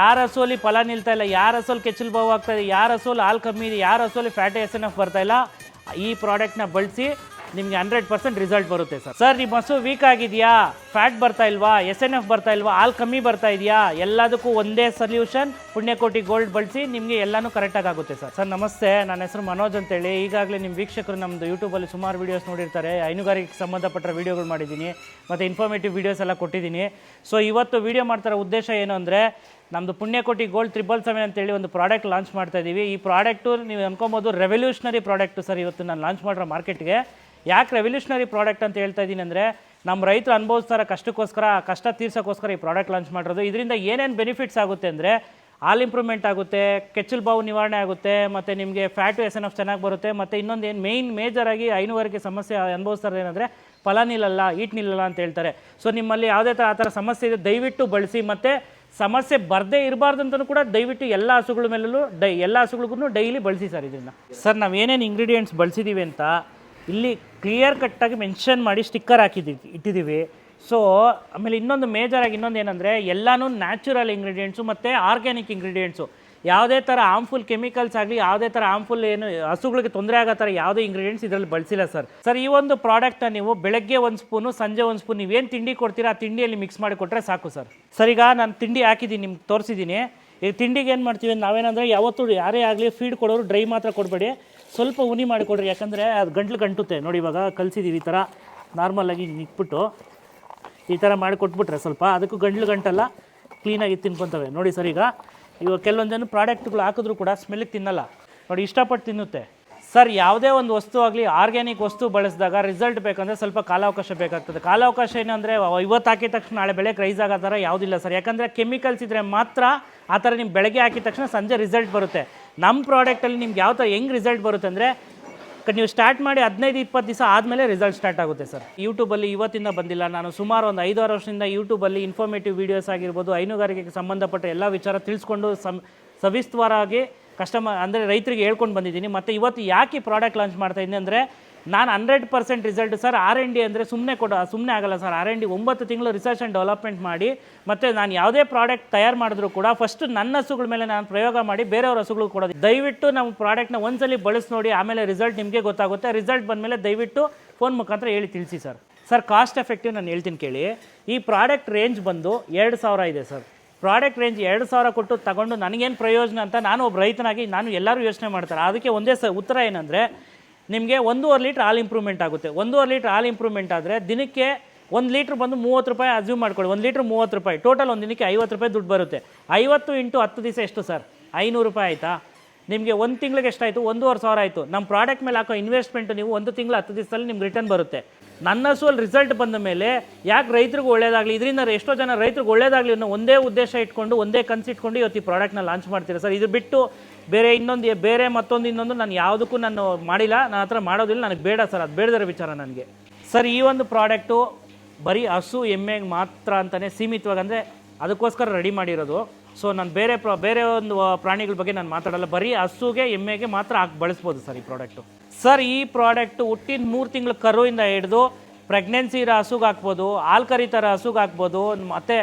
ಯಾರ ಹಸುವಲ್ಲಿ ಫಲ ನಿಲ್ತಾ ಇಲ್ಲ, ಯಾರ ಹಸುವಲ್ಲಿ ಕೆಚ್ಚಲು ಬಾವು ಆಗ್ತಾ ಇದೆ, ಯಾರ ಹಸುವಲ್ಲಿ ಹಾಲು ಕಮ್ಮಿ ಇದೆ, ಯಾರ ಹಸುವಲ್ಲಿ ಫ್ಯಾಟಿ ಎಸ್ ಎನ್ ಎಫ್ ಬರ್ತಾ ಇಲ್ಲ, ಈ ಪ್ರಾಡಕ್ಟ್ನ ಬಳಸಿ ನಿಮಗೆ ಹಂಡ್ರೆಡ್ ಪರ್ಸೆಂಟ್ ರಿಸಲ್ಟ್ ಬರುತ್ತೆ ಸರ್. ಸರ್ ನಿಮ್ಮ ಹಸು ವೀಕ್ ಆಗಿದೆಯಾ? ಫ್ಯಾಟ್ ಬರ್ತಾ ಇಲ್ವಾ? ಎಸ್ ಎನ್ ಎಫ್ ಬರ್ತಾ ಇಲ್ವಾ? ಹಾಲು ಕಮ್ಮಿ ಬರ್ತಾ ಇದೆಯಾ? ಎಲ್ಲದಕ್ಕೂ ಒಂದೇ ಸೊಲ್ಯೂಷನ್ ಪುಣ್ಯಕೋಟಿ ಗೋಲ್ಡ್ ಬಳಸಿ ನಿಮಗೆ ಎಲ್ಲನೂ ಕರೆಕ್ಟಾಗಿ ಆಗುತ್ತೆ ಸರ್. ಸರ್, ನಮಸ್ತೆ, ನನ್ನ ಹೆಸರು ಮನೋಜ್ ಅಂತೇಳಿ. ಈಗಾಗಲೇ ನಿಮ್ಮ ವೀಕ್ಷಕರು ನಮ್ಮದು ಯೂಟ್ಯೂಬಲ್ಲಿ ಸುಮಾರು ವೀಡಿಯೋಸ್ ನೋಡಿರ್ತಾರೆ. ಹೈನುಗಾರಿಕೆ ಸಂಬಂಧಪಟ್ಟ ವೀಡಿಯೋಗಳು ಮಾಡಿದ್ದೀನಿ. ಮತ್ತು ಇನ್ಫಾರ್ಮೇಟಿವ್ ವೀಡಿಯೋಸ್ ಎಲ್ಲ ಕೊಟ್ಟಿದ್ದೀನಿ. ಸೊ ಇವತ್ತು ವೀಡಿಯೋ ಮಾಡ್ತಾರೋ ಉದ್ದೇಶ ಏನು ಅಂದರೆ ನಮ್ಮದು ಪುಣ್ಯಕೋಟಿ ಗೋಲ್ಡ್ ತ್ರಿಬಲ್ ಸೆವೆನ್ ಅಂತೇಳಿ ಒಂದು ಪ್ರಾಡಕ್ಟ್ ಲಾಂಚ್ ಮಾಡ್ತಾ ಇದ್ದೀವಿ ಈ ಪ್ರಾಡಕ್ಟು ನೀವು ಅನ್ಕೊಬೋದು ರೆವಲ್ಯೂಷನರಿ ಪ್ರಾಡಕ್ಟು ಸರ್ ಇವತ್ತು ನಾನು ಲಾಂಚ್ ಮಾಡಿರೋ ಮಾರ್ಕೆಟ್ಗೆ ಯಾಕೆ ರೆವಲ್ಯೂಷನರಿ ಪ್ರಾಡಕ್ಟ್ ಅಂತ ಹೇಳ್ತಾ ಇದ್ದೀನಿ ಅಂದರೆ ನಮ್ಮ ರೈತರು ಅನುಭವಿಸ್ತಾರ ಕಷ್ಟಕ್ಕೋಸ್ಕರ, ಕಷ್ಟ ತೀರ್ಸೋಕ್ಕೋಸ್ಕರ ಈ ಪ್ರಾಡಕ್ಟ್ ಲಾಂಚ್ ಮಾಡಿರೋದು. ಇದರಿಂದ ಏನೇನು ಬೆನಿಫಿಟ್ಸ್ ಆಗುತ್ತೆ ಅಂದರೆ ಹಾಲ್ ಇಂಪ್ರೂವ್ಮೆಂಟ್ ಆಗುತ್ತೆ, ಕೆಚ್ಚಲು ಬಾವು ನಿವಾರಣೆ ಆಗುತ್ತೆ, ಮತ್ತು ನಿಮಗೆ ಫ್ಯಾಟು ಎಸ್ ಎನ್ ಎಫ್ ಚೆನ್ನಾಗಿ ಬರುತ್ತೆ, ಮತ್ತು ಇನ್ನೊಂದು ಏನು ಮೇಯ್ನ್ ಮೇಜರಾಗಿ ಹೈನುಗಾರಿಕೆ ಸಮಸ್ಯೆ ಅನುಭವಿಸ್ತಾರೆ ಏನಂದರೆ ಫಲ ನಿಲ್ಲಲ್ಲ ಈಟ್ ನಿಲ್ಲಲ್ಲ ಅಂತ ಹೇಳ್ತಾರೆ. ಸೊ ನಿಮ್ಮಲ್ಲಿ ಯಾವುದೇ ಥರ ಆ ಥರ ಸಮಸ್ಯೆ ಇದೆ, ದಯವಿಟ್ಟು ಬಳಸಿ, ಮತ್ತು ಸಮಸ್ಯೆ ಬರದೇ ಇರಬಾರ್ದು ಅಂತಲೂ ಕೂಡ ದಯವಿಟ್ಟು ಎಲ್ಲ ಹಸುಗಳ ಮೇಲೂ ಡೈ ಎಲ್ಲ ಹಸುಗಳಿಗೂ ಡೈಲಿ ಬಳಸಿ ಸರ್ ಇದನ್ನು. ಸರ್, ನಾವು ಏನೇನು ಇಂಗ್ರೀಡಿಯೆಂಟ್ಸ್ ಬಳಸಿದ್ದೀವಿ ಅಂತ ಇಲ್ಲಿ ಕ್ಲಿಯರ್ ಕಟ್ಟಾಗಿ ಮೆನ್ಷನ್ ಮಾಡಿ ಸ್ಟಿಕ್ಕರ್ ಹಾಕಿದ್ದೀವಿ ಇಟ್ಟಿದ್ದೀವಿ ಸೊ ಆಮೇಲೆ ಇನ್ನೊಂದು ಮೇಜರಾಗಿ ಇನ್ನೊಂದು ಏನಂದರೆ, ಎಲ್ಲನೂ ನ್ಯಾಚುರಲ್ ಇಂಗ್ರೀಡಿಯೆಂಟ್ಸು ಮತ್ತು ಆರ್ಗ್ಯಾನಿಕ್ ಇಂಗ್ರೀಡಿಯೆಂಟ್ಸು ಯಾವುದೇ ಥರ ಹಾರ್ಮ್ಫುಲ್ ಕೆಮಿಕಲ್ಸ್ ಆಗಲಿ, ಯಾವುದೇ ಥರ ಹಾರ್ಮ್ಫುಲ್ ಏನು, ಹಸುಗಳಿಗೆ ತೊಂದರೆ ಆಗೋ ಥರ ಯಾವುದೇ ಇಂಗ್ರೀಡಿಯೆಂಟ್ಸ್ ಇದರಲ್ಲಿ ಬಳಸಿಲ್ಲ ಸರ್ ಸರ್ ಈ ಒಂದು ಪ್ರಾಡಕ್ಟ್ನ ನೀವು ಬೆಳಗ್ಗೆ ಒಂದು ಸ್ಪೂನು ಸಂಜೆ ಒಂದು ಸ್ಪೂನ್ ನೀವೇನು ತಿಂಡಿ ಕೊಡ್ತೀರಾ, ಆ ತಿಂಡಿಯಲ್ಲಿ ಮಿಕ್ಸ್ ಮಾಡಿ ಕೊಟ್ಟರೆ ಸಾಕು ಸರ್ ಸರ್ ಈಗ ನಾನು ತಿಂಡಿ ಹಾಕಿದ್ದೀನಿ, ನಿಮ್ಗೆ ತೋರಿಸಿದ್ದೀನಿ. ಈ ತಿಂಡಿಗೆ ಏನು ಮಾಡ್ತೀವಿ ನಾವೇನಂದರೆ ಯಾವತ್ತೂ ಯಾರೇ ಆಗಲಿ ಫೀಡ್ ಕೊಡೋರು ಡ್ರೈ ಮಾತ್ರ ಕೊಡಬೇಡಿ. ಸ್ವಲ್ಪ ಉನಿ ಮಾಡಿಕೊಡ್ರಿ ಯಾಕಂದರೆ ಅದು ಗಂಟ್ಲು ಗಂಟುತ್ತೆ. ನೋಡಿ ಇವಾಗ ಕಲಿಸಿದ್ದೀವಿ ಈ ಥರ ನಾರ್ಮಲಾಗಿ ಇಟ್ಬಿಟ್ಟು ಈ ಥರ ಮಾಡಿ ಕೊಟ್ಬಿಟ್ರೆ ಸ್ವಲ್ಪ, ಅದಕ್ಕೂ ಗಂಟ್ಲು ಗಂಟಲ್ಲ ಕ್ಲೀನಾಗಿ ತಿನ್ಕೊತವೆ. ನೋಡಿ ಸರ್ ಈಗ ಇವಾಗ ಕೆಲವೊಂದು ಜನ ಪ್ರಾಡಕ್ಟ್ಗಳು ಹಾಕಿದ್ರು ಕೂಡ ಸ್ಮೆಲ್ ತಿನ್ನಲ್ಲ. ನೋಡಿ, ಇಷ್ಟಪಟ್ಟು ತಿನ್ನುತ್ತೆ. ಸರ್, ಯಾವುದೇ ಒಂದು ವಸ್ತು ಆಗಲಿ ಆರ್ಗ್ಯಾನಿಕ್ ವಸ್ತು ಬಳಸಿದಾಗ ರಿಸಲ್ಟ್ ಬೇಕಂದರೆ ಸ್ವಲ್ಪ ಕಾಲಾವಕಾಶ ಬೇಕಾಗ್ತದೆ. ಕಾಲಾವಕಾಶ ಏನಂದರೆ ಇವತ್ತು ಹಾಕಿದ ತಕ್ಷಣ ನಾಳೆ ಬೆಳಗ್ಗೆ ರೈಸ್ ಆಗೋ ಥರ ಯಾವುದಿಲ್ಲ ಸರ್. ಯಾಕಂದರೆ ಕೆಮಿಕಲ್ಸ್ ಇದ್ದರೆ ಮಾತ್ರ ಆ ಥರ ನಿಮ್ಮ ಬೆಳಗ್ಗೆ ಹಾಕಿದ ತಕ್ಷಣ ಸಂಜೆ ರಿಸಲ್ಟ್ ಬರುತ್ತೆ. ನಮ್ಮ ಪ್ರಾಡಕ್ಟಲ್ಲಿ ನಿಮ್ಗೆ ಯಾವ ಥರ ಹೆಂಗೆ ರಿಸಲ್ಟ್ ಬರುತ್ತೆ ಅಂದರೆ ನೀವು ಸ್ಟಾರ್ಟ್ ಮಾಡಿ ಹದಿನೈದು, ಇಪ್ಪತ್ತು ದಿವಸ ಆದಮೇಲೆ ರಿಸಲ್ಟ್ ಸ್ಟಾರ್ಟ್ ಆಗುತ್ತೆ ಸರ್. ಯೂಟ್ಯೂಬಲ್ಲಿ ಇವತ್ತಿಂದ ಬಂದಿಲ್ಲ. ನಾನು ಸುಮಾರು ಒಂದು ಐದಾರು ವರ್ಷದಿಂದ ಯೂಟ್ಯೂಬಲ್ಲಿ ಇನ್ಫಾರ್ಮೇಟಿವ್ ವೀಡಿಯೋಸ್ ಆಗಿರ್ಬೋದು, ಹೈನುಗಾರಿಕೆಗೆ ಸಂಬಂಧಪಟ್ಟ ಎಲ್ಲ ವಿಚಾರ ತಿಳಿಸ್ಕೊಂಡು ಸಂ, ಸವಿಸ್ತಾರವಾಗಿ ಕಸ್ಟಮರ್ ಅಂದರೆ ರೈತರಿಗೆ ಹೇಳ್ಕೊಂಡು ಬಂದಿದ್ದೀನಿ. ಮತ್ತು ಇವತ್ತು ಯಾಕೆ ಪ್ರಾಡಕ್ಟ್ ಲಾಂಚ್ ಮಾಡ್ತಾ ಇದ್ದೀನಿ ಅಂದರೆ ನಾನು hundred percent result sir R and D ಅಂದರೆ ಸುಮ್ಮನೆ ಕೊಡ ಸುಮ್ಮನೆ ಆಗಲ್ಲ ಸರ್. ಆರ್ ಎನ್ ಡಿ ಒಂಬತ್ತು ತಿಂಗಳು ರಿಸರ್ಚ್ ಆ್ಯಂಡ್ ಡೆವಲಪ್ಮೆಂಟ್ ಮಾಡಿ, ಮತ್ತು ನಾನು ಯಾವುದೇ ಪ್ರಾಡಕ್ಟ್ ತಯಾರು ಮಾಡಿದ್ರು ಕೂಡ ಫಸ್ಟ್ ನನ್ನ ಹಸುಗಳ ಮೇಲೆ ನಾನು ಪ್ರಯೋಗ ಮಾಡಿ ಬೇರೆಯವ್ರ ಹಸುಗಳು ಕೊಡೋದು. ದಯವಿಟ್ಟು ನಮ್ಮ ಪ್ರಾಡಕ್ಟ್ನ ಒಂದ್ಸಲಿ ಬಳಸಿ ನೋಡಿ, ಆಮೇಲೆ ರಿಸಲ್ಟ್ ನಿಮಗೆ ಗೊತ್ತಾಗುತ್ತೆ. ರಿಸಲ್ಟ್ ಬಂದಮೇಲೆ ದಯವಿಟ್ಟು ಫೋನ್ ಮುಖಾಂತರ ಹೇಳಿ ತಿಳಿಸಿ ಸರ್. ಸರ್ ಕಾಸ್ಟ್ ಎಫೆಕ್ಟಿವ್ ನಾನು ಹೇಳ್ತೀನಿ ಕೇಳಿ. ಈ ಪ್ರಾಡಕ್ಟ್ ರೇಂಜ್ ಬಂದು ಎರಡು ಸಾವಿರ ಇದೆ ಸರ್. ಪ್ರಾಡಕ್ಟ್ ರೇಂಜ್ ಎರಡು ಸಾವಿರ ಕೊಟ್ಟು ತಗೊಂಡು ನನಗೇನು ಪ್ರಯೋಜನ ಅಂತ ನಾನು ಒಬ್ಬ ರೈತನಾಗಿ ನಾನು ಎಲ್ಲರೂ ಯೋಚನೆ ಮಾಡ್ತಾರೆ. ಅದಕ್ಕೆ ಒಂದೇ ಸ, ಉತ್ತರ ಏನಂದರೆ ನಿಮಗೆ ಒಂದೂವರೆ ಲೀಟ್ರ್ ಹಾಲು ಇಂಪ್ರೂವ್ಮೆಂಟ್ ಆಗುತ್ತೆ. ಒಂದೂವರೆ ಲೀಟ್ರ್ ಹಾಲು ಇಂಪ್ರೂವ್ಮೆಂಟ್ ಆದರೆ ದಿನಕ್ಕೆ ಒಂದು ಲೀಟ್ರ್ ಬಂದು ಮೂವತ್ತು ರೂಪಾಯಿ ಅಸ್ಯೂಮ್ ಮಾಡ್ಕೊಳ್ಳಿ. ಒಂದು ಲೀಟ್ರ್ ಮೂವತ್ತು ರೂಪಾಯಿ. ಟೋಟಲ್ ಒಂದು ದಿನಕ್ಕೆ ಐವತ್ತು ರೂಪಾಯಿ ದುಡ್ಡು ಬರುತ್ತೆ. ಐವತ್ತು ಇಂಟು ಹತ್ತು ದಿವಸ ಎಷ್ಟು ಸರ್? ಐನೂರು ರೂಪಾಯಿ ಆಯಿತಾ? ನಿಮಗೆ ಒಂದು ತಿಂಗಳಿಗೆ ಎಷ್ಟಾಯಿತು? ಒಂದೂವರೆ ಸಾವಿರ ಆಯಿತು. ನಮ್ಮ ಪ್ರಾಡಕ್ಟ್ ಮೇಲೆ ಹಾಕೋ ಇನ್ವೆಸ್ಟ್ಮೆಂಟ್ ನೀವು ಒಂದು ತಿಂಗಳು ಹತ್ತು ದಿವಸದಲ್ಲಿ ನಿಮ್ಗೆ ರಿಟರ್ನ್ ಬರುತ್ತೆ. ನನ್ನ ಸೋಲ್ ರಿಸಲ್ಟ್ ಬಂದ ಮೇಲೆ ಯಾಕೆ ರೈತರಿಗೂ ಒಳ್ಳೇದಾಗಲಿ, ಇದರಿಂದ ಎಷ್ಟೋ ಜನ ರೈತರಿಗೆ ಒಳ್ಳೇದಾಗಲಿ ಅನ್ನೋ ಒಂದೇ ಉದ್ದೇಶ ಇಟ್ಕೊಂಡು, ಒಂದೇ ಕನ್ಸಿ ಇಟ್ಕೊಂಡು ಇವತ್ತು ಈ ಪ್ರಾಡಕ್ಟ್ನ ಲಾಂಚ್ ಮಾಡ್ತೀರಾ ಸರ್, ಇದು ಬಿಟ್ಟು ಬೇರೆ ಇನ್ನೊಂದು ಬೇರೆ ಮತ್ತೊಂದು ಇನ್ನೊಂದು ನಾನು ಯಾವುದಕ್ಕೂ ನಾನು ಮಾಡಿಲ್ಲ, ನನ್ನ ಹತ್ರ ಮಾಡೋದಿಲ್ಲ, ನನಗೆ ಬೇಡ ಸರ್, ಅದು ಬೇಡದಿರೋ ವಿಚಾರ ನನಗೆ. ಸರ್, ಈ ಒಂದು ಪ್ರಾಡಕ್ಟು ಬರೀ ಹಸು ಎಮ್ಮೆಗೆ ಮಾತ್ರ ಅಂತಲೇ ಸೀಮಿತವಾಗಿ ಅಂದರೆ ಅದಕ್ಕೋಸ್ಕರ ರೆಡಿ ಮಾಡಿರೋದು. ಸೊ ನಾನು ಬೇರೆ ಪ್ರ, ಬೇರೆ ಒಂದು ಪ್ರಾಣಿಗಳ ಬಗ್ಗೆ ನಾನು ಮಾತಾಡಲ್ಲ. ಬರೀ ಹಸುಗೆ, ಎಮ್ಮೆಗೆ ಮಾತ್ರ ಹಾಕಿ, ಬಳಸ್ಬೋದು ಸರ್ ಈ ಪ್ರಾಡಕ್ಟು ಸರ್, ಈ ಪ್ರಾಡಕ್ಟು ಹುಟ್ಟಿನ ಮೂರು ತಿಂಗಳ ಕರುವಿಂದ ಹಿಡಿದು ಪ್ರೆಗ್ನೆನ್ಸಿ ಇರೋ ಹಸುಗೆ ಹಾಕ್ಬೋದು ಹಾಲು ಕರಿತಾರ ಹಸುಗೆ ಹಾಕ್ಬೋದು, ಮತ್ತು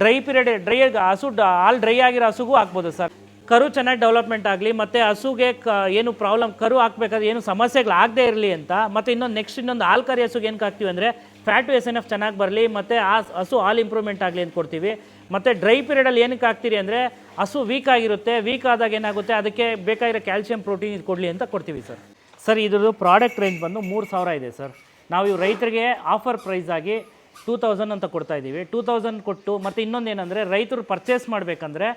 ಡ್ರೈ ಪೀರಿಯಡ್ ಡ್ರೈ ಹಸು ಹಾಲು ಡ್ರೈ ಆಗಿರೋ ಹಸುಗೂ ಹಾಕ್ಬೋದು ಸರ್. ಕರು ಚೆನ್ನಾಗಿ ಡೆವಲಪ್ಮೆಂಟ್ ಆಗಲಿ, ಮತ್ತು ಹಸುಗೆ ಕ, ಏನು ಪ್ರಾಬ್ಲಮ್ ಕರು ಹಾಕ್ಬೇಕಾದ್ರೆ ಏನು ಸಮಸ್ಯೆಗಳು ಆಗದೇ ಇರಲಿ ಅಂತ, ಮತ್ತು ಇನ್ನೊಂದು ನೆಕ್ಸ್ಟ್ ಇನ್ನೊಂದು ಹಾಲು ಕರಿ ಹಸುಗೆ ಏನಕ್ಕೆ ಹಾಕ್ತೀವಿ ಅಂದರೆ ಫ್ಯಾಟ್ ಎಸ್ ಎನ್ ಎಫ್ ಚೆನ್ನಾಗಿ ಬರಲಿ, ಮತ್ತು ಆ ಹಸು ಹಾಲು ಇಂಪ್ರೂವ್ಮೆಂಟ್ ಆಗಲಿ ಅಂತ ಕೊಡ್ತೀವಿ. ಮತ್ತು ಡ್ರೈ ಪೀರಿಯಡಲ್ಲಿ ಏನಕ್ಕೆ ಹಾಕ್ತೀರಿ ಅಂದರೆ, ಹಸು ವೀಕ್ ಆಗಿರುತ್ತೆ ವೀಕ್ ಆದಾಗ ಏನಾಗುತ್ತೆ, ಅದಕ್ಕೆ ಬೇಕಾಗಿರೋ ಕ್ಯಾಲ್ಸಿಯಂ ಪ್ರೋಟೀನ್ ಇದು ಕೊಡಲಿ ಅಂತ ಕೊಡ್ತೀವಿ ಸರ್ ಸರ್ ಇದ್ರದ್ದು ಪ್ರಾಡಕ್ಟ್ ರೇಂಜ್ ಬಂದು ಮೂರು ಸಾವಿರ ಇದೆ ಸರ್ ನಾವು ಇವು ರೈತರಿಗೆ ಆಫರ್ ಪ್ರೈಸ್ ಆಗಿ ಟೂ ತೌಸಂಡ್ ಅಂತ ಕೊಡ್ತಾ ಇದ್ದೀವಿ ಟೂ ತೌಸಂಡ್ ಕೊಟ್ಟು, ಮತ್ತು ಇನ್ನೊಂದು ಏನಂದರೆ, ರೈತರು ಪರ್ಚೇಸ್ ಮಾಡಬೇಕಂದ್ರೆ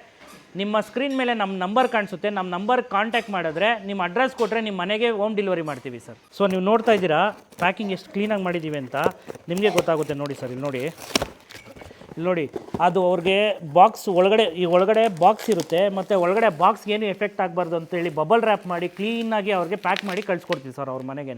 ನಿಮ್ಮ ಸ್ಕ್ರೀನ್ ಮೇಲೆ ನಮ್ಮ ನಂಬರ್ ಕಾಣಿಸುತ್ತೆ. ನಮ್ಮ ನಂಬರ್ ಕಾಂಟ್ಯಾಕ್ಟ್ ಮಾಡಿದ್ರೆ ನಿಮ್ಮ ಅಡ್ರೆಸ್ ಕೊಟ್ಟರೆ ನಿಮ್ಮ ಮನೆಗೆ ಹೋಮ್ ಡೆಲಿವರಿ ಮಾಡ್ತೀವಿ ಸರ್ ಸೊ ನೀವು ನೋಡ್ತಾ ಇದ್ದೀರಾ ಪ್ಯಾಕಿಂಗ್ ಎಷ್ಟು ಕ್ಲೀನಾಗಿ ಮಾಡಿದ್ದೀವಿ ಅಂತ. ನಿಮಗೆ ಗೊತ್ತಾಗುತ್ತೆ ನೋಡಿ ಸರ್ ಇಲ್ಲಿ ನೋಡಿ. ಇಲ್ಲಿ ನೋಡಿ, ಅದು ಅವ್ರಿಗೆ ಬಾಕ್ಸ್ ಒಳಗಡೆ, ಈ ಒಳಗಡೆ ಬಾಕ್ಸ್ ಇರುತ್ತೆ, ಮತ್ತು ಒಳಗಡೆ ಬಾಕ್ಸ್ ಏನು ಎಫೆಕ್ಟ್ ಆಗಬಾರ್ದು ಅಂತೇಳಿ ಬಬಲ್ ರ್ಯಾಪ್ ಮಾಡಿ ಕ್ಲೀನಾಗಿ ಅವ್ರಿಗೆ ಪ್ಯಾಕ್ ಮಾಡಿ ಕಳಿಸ್ಕೊಡ್ತೀವಿ ಸರ್ ಅವ್ರ ಮನೆಗೇ